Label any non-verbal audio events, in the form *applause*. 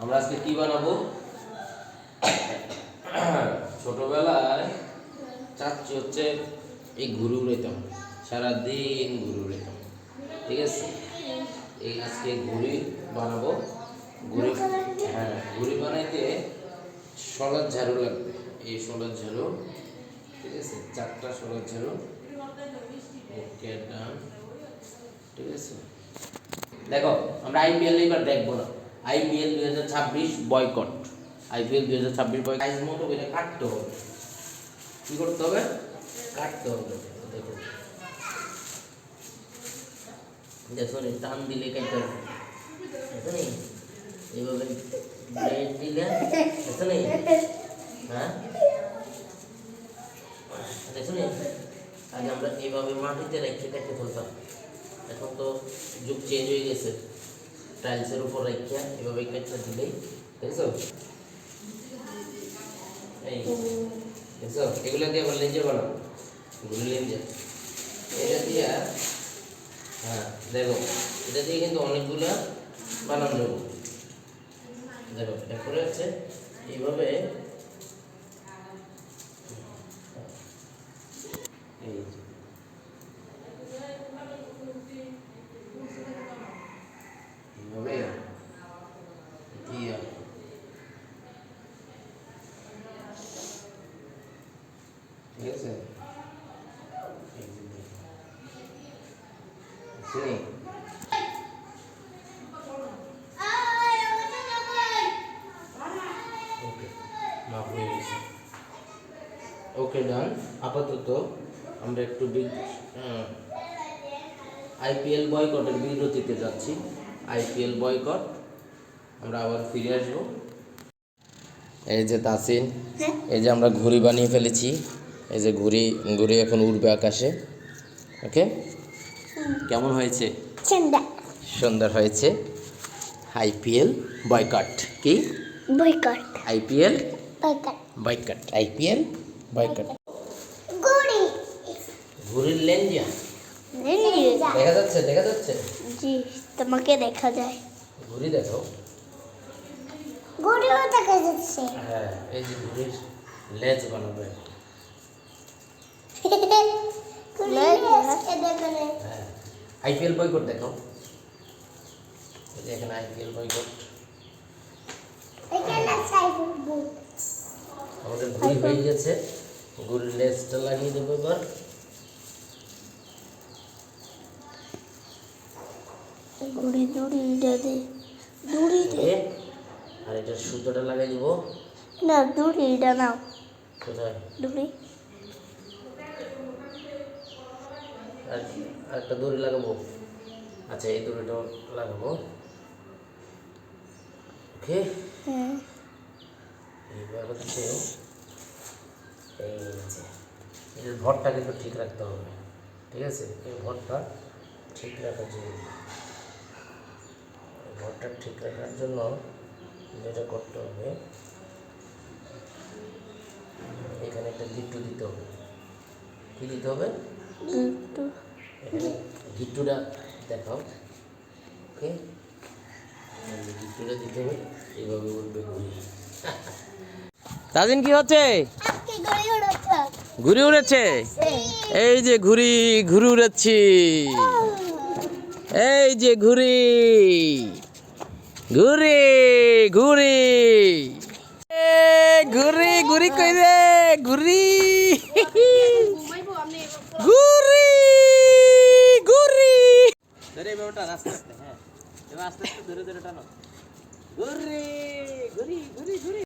আমরা আজকে কি বানাবো? ছোটবেলায় চাচ্ছি হচ্ছে এই ঘুরু উড়াইতাম সারাদিন ঘুরু উড়াইতাম ঠিক আছে? এই আজকে ঘুড়ি বানাবো। ঘুড়ি হ্যাঁ ঘুড়ি বানাইতে সলার ঝাড়ু লাগবে। এই সলার ঝাড়ু, ঠিক আছে? চারটা সলার ঝাড়ু। ঠিক আছে? দেখো, আমরা আইপিএল এবার দেখব না। আইপিএল দুই হাজার ছাব্বিশ বয়কট। আইপিএল দুই হাজার ছাব্বিশ বয় সাইজ মতো এটা কাটতে হবে। কি করতে হবে? কাটতে হবে। দেখো দেখো রে টান দিলে কেটে হবে। দেখো নি? এইভাবে ব্লেড দিলে দেখো নি? হ্যাঁ? দেখো নি? আগে আমরা এইভাবে মাটিতে রেখে কেটে ফেলতাম। এখন তো যুগ চেঞ্জ হয়ে গেছে। টাইলসের উপর রাখিয়া এভাবে কেটে দিলেই দেখছ এই দেখছ এগুলো দিয়ে বললেন যে বানাও বললেন যে এটা দিয়ে হ্যাঁ দেখো এটা দিয়ে কিন্তু অনেকগুলো বানানো দেখো এরপরে হচ্ছে এইভাবে এই যে। এইভাবে দিয়া ওকে হয়ে ডান আপাতত আমরা একটু আইপিএল বয়কটের বিরতিতে যাচ্ছি। আইপিএল বয়কট আমরা আবার ফিরে আসব। এই যে তাসিন এই যে আমরা ঘুড়ি বানিয়ে ফেলেছি। এই যে ঘুড়ি ঘুড়ি এখন উড়বে আকাশে। ওকে? কেমন হয়েছে? সুন্দর। হয়েছে। আইপিএল বয়কট কি? Boycott. IPL? Boycott. Boycott. IPL boycott. গুড়ি ঘুড়ির লেঞ্জা দেখা যাচ্ছে দেখা যাচ্ছে? জি তোমাকে দেখা যায়। ঘুড়ি দেখো গুড়িও দেখা যাচ্ছে। হ্যাঁ এই যে ঘুড়ির লেজ বানাবে। *laughs* আইপিএল বয়কট দেখো এখানে আইপিএল বয়কট। আমাদের ঘুড়ি হয়ে গেছে। ঘুড়ির লেজটা লাগিয়ে দেবো এবার। গুড়ি দড়ি দে দড়ি দে। আর এটা সুতোটা লাগাই দিব। না দড়িটা নাও। কোথায়? দড়ি। আর একটা দড়ি লাগাবো। আচ্ছা এই দড়িটা লাগাবো। ওকে। হ্যাঁ। এইবার হচ্ছে এই যে ভরটা কিন্তু ঠিক রাখতে হবে ঠিক আছে? এই ভরটা ঠিক রাখার জন্য ভরটা ঠিক রাখার জন্য যেটা করতে হবে এখানে একটা গিট্টু দিতে হবে। কি দিতে হবে? গিট্টুটা দেখাও। ওকে? গিট্টুটা দিতে হবে এইভাবে উঠবে ঘুরি। তাজিন কি হচ্ছে? উড়েছে। ঘুরি উড়েছে? এই যে ঘুরি ঘুরি উড়াচ্ছি এই যে ঘুরি ঘুরি ঘুরি ঘুরি ঘুরি কই রে? ঘুরি ঘুরি ঘুরি। ধরে এবার আস্তে আস্তে হ্যাঁ। এবার আস্তে আস্তে ধরে ধরে টানো। ঘুরি ঘুরি ঘুরি ঘুরি।